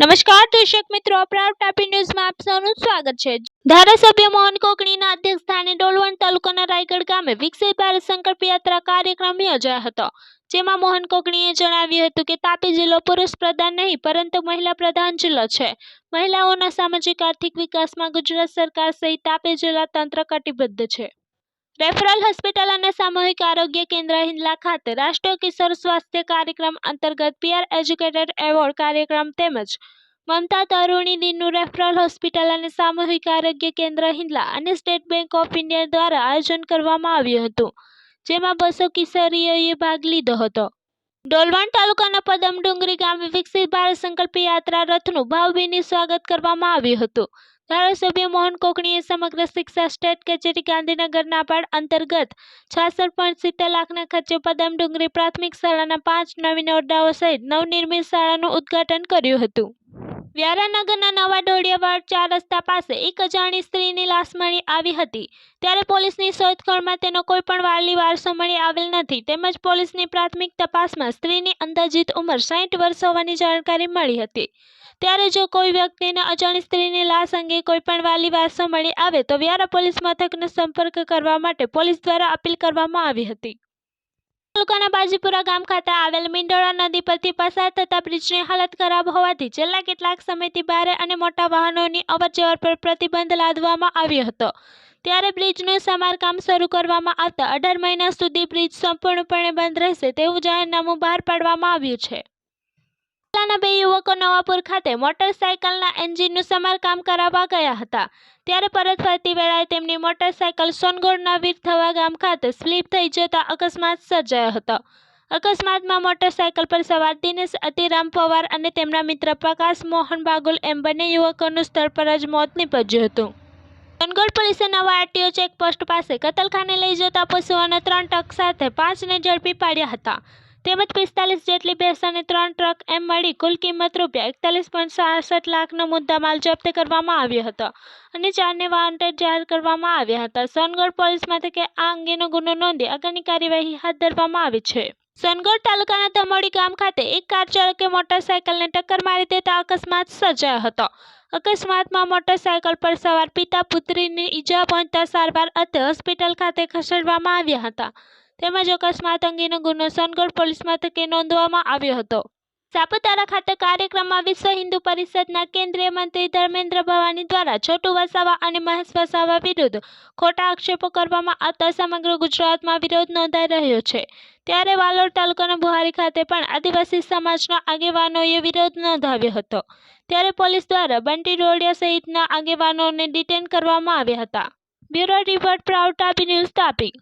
નમસ્કાર, દર્શક મિત્રો. પ્રાઉડ ટાપી ન્યૂઝમાં આપ સૌનું સ્વાગત છે. ધારાસભ્ય મોહન કોકણીના અધ્યક્ષસ્થાને ડોલવણ તાલુકાના રાયગઢ ગામે વિકસિત ભારત સંકલ્પ યાત્રા કાર્યક્રમ યોજાયો હતો. જેમાં મોહન કોકણીએ જણાવ્યું હતું કે તાપી જિલ્લો પુરુષ પ્રધાન નહીં, પરંતુ મહિલા પ્રધાન જિલ્લો છે. મહિલાઓના સામાજિક આર્થિક વિકાસમાં ગુજરાત સરકાર સહિત તાપી જિલ્લા તંત્ર કટિબદ્ધ છે. રેફરલ હોસ્પિટલ અને સામૂહિક આરોગ્ય કેન્દ્ર હિંદલા ખાતે રાષ્ટ્રીય કિશોર સ્વાસ્થ્ય કાર્યક્રમ અંતર્ગત પીઆર એજ્યુકેટેડ એવોર્ડ કાર્યક્રમ તેમજ મમતા તરુણી દિનનું રેફરલ હોસ્પિટલ અને સામૂહિક આરોગ્ય કેન્દ્ર હિંદલા અને સ્ટેટ બેંક ઓફ ઇન્ડિયા દ્વારા આયોજન કરવામાં આવ્યું હતું, જેમાં બસો કિશોરીઓએ ભાગ લીધો હતો. ડોલવણ તાલુકાના પદમ ડુંગરી ગામે વિકસિત ભારત સંકલ્પ યાત્રા રથનું ભાવભીની સ્વાગત કરવામાં આવ્યું હતું. ધારાસભ્ય મોહન કોકણીએ સમગ્ર શિક્ષા સ્ટેટ કચેરી ગાંધીનગરના પાડ અંતર્ગત છાસઠ પોઈન્ટ સિત્તેર લાખના ખર્ચે પદમ ડુંગરી પ્રાથમિક શાળાના પાંચ નવીન ઓરડાઓ સહિત નવનિર્મિત શાળાનું ઉદ્ઘાટન કર્યું હતું. વ્યારાનગરના નવા ડોળિયાવાડ ચાર રસ્તા પાસે એક અજાણી સ્ત્રીની લાશ મળી આવી હતી. ત્યારે પોલીસની શોધખોળમાં તેનો કોઈ પણ વાલી વારસો મળી આવેલ નથી. તેમજ પોલીસની પ્રાથમિક તપાસમાં સ્ત્રીની અંદાજિત ઉંમર સાઠ વર્ષ હોવાની જાણકારી મળી હતી. ત્યારે જો કોઈ વ્યક્તિને અજાણી સ્ત્રીની લાશ અંગે કોઈ પણ વાલી વારસો મળી આવે તો વ્યારા પોલીસ મથકનો સંપર્ક કરવા માટે પોલીસ દ્વારા અપીલ કરવામાં આવી હતી. તાલુકાના બાજીપુરા ગામ ખાતે આવેલ મીંડોળા નદી પરથી પસાર થતા બ્રિજની હાલત ખરાબ હોવાથી છેલ્લા કેટલાક સમયથી ભારે અને મોટા વાહનોની અવરજવર પર પ્રતિબંધ લાદવામાં આવ્યો હતો. ત્યારે બ્રિજનું સમારકામ શરૂ કરવામાં આવતા અઢાર મહિના સુધી બ્રિજ સંપૂર્ણપણે બંધ રહેશે તેવું જાહેરનામું બહાર પાડવામાં આવ્યું છે. જિલ્લાના બે યુવકો નવાપુર ખાતે મોટરસાયકલના એન્જિનનું સમારકામ કરાવવા ગયા હતા. ત્યારે પરત ફરતી વેળાએ તેમની મોટરસાયકલ સોનગોડના વીરથવા ગામ ખાતે સ્લીપ થઈ જતા અકસ્માત સર્જાયો હતો. અકસ્માતમાં મોટરસાયકલ પર સવાર દિનેશ, અતિરામ પવાર અને તેમના મિત્ર પ્રકાશ મોહન બાગુલ એમ બંને યુવકોનું સ્થળ પર જ મોત નીપજ્યું હતું. સોનગઢ પોલીસે નવા આરટીઓ ચેકપોસ્ટ પાસે કતલખાને લઈ જતા પશુઓના ત્રણ ટક સાથે પાંચને ઝડપી પાડ્યા હતા. તેમજ પિસ્તાલીસ જેટલી ભેંસ અને ત્રણ ટ્રક એમ મળી કુલ કિંમત રૂપિયા એકતાલીસ પોઈન્ટ સાસઠ લાખનો મુદ્દામાલ જપ્ત કરવામાં આવ્યો હતો અને ચારને વોન્ટેડ જાહેર કરવામાં આવ્યા હતા. સોનગઢ પોલીસ મથકે આ અંગેનો ગુનો નોંધી આગળની કાર્યવાહી હાથ ધરવામાં આવી છે. સોનગઢ તાલુકાના ધમોડી ગામ ખાતે એક કાર ચાલકે મોટરસાયકલને ટક્કર મારી દેતા અકસ્માત સર્જાયો હતો. અકસ્માતમાં મોટરસાયકલ પર સવાર પિતા પુત્રીને ઈજા પહોંચતા સારવાર અર્થે હોસ્પિટલ ખાતે ખસેડવામાં આવ્યા હતા. તેમજ અકસ્માત અંગેનો ગુનો સોનગઢ પોલીસ મથકે નોંધવામાં આવ્યો હતો. સાપુતારા ખાતે કાર્યક્રમમાં વિશ્વ હિન્દુ પરિષદના કેન્દ્રીય મંત્રી ધર્મેન્દ્ર ભવાની દ્વારા છોટુ વસાવા અને મહેશ વસાવા વિરુદ્ધ ખોટા આક્ષેપો કરવામાં આવતા સમગ્ર ગુજરાતમાં વિરોધ નોંધાઈ રહ્યો છે. ત્યારે વાલોડ તાલુકાના બુહારી ખાતે પણ આદિવાસી સમાજના આગેવાનોએ વિરોધ નોંધાવ્યો હતો. ત્યારે પોલીસ દ્વારા બંટી રોડિયા સહિતના આગેવાનોને ડિટેન કરવામાં આવ્યા હતા. Bureau report proud Tapi news Tapi.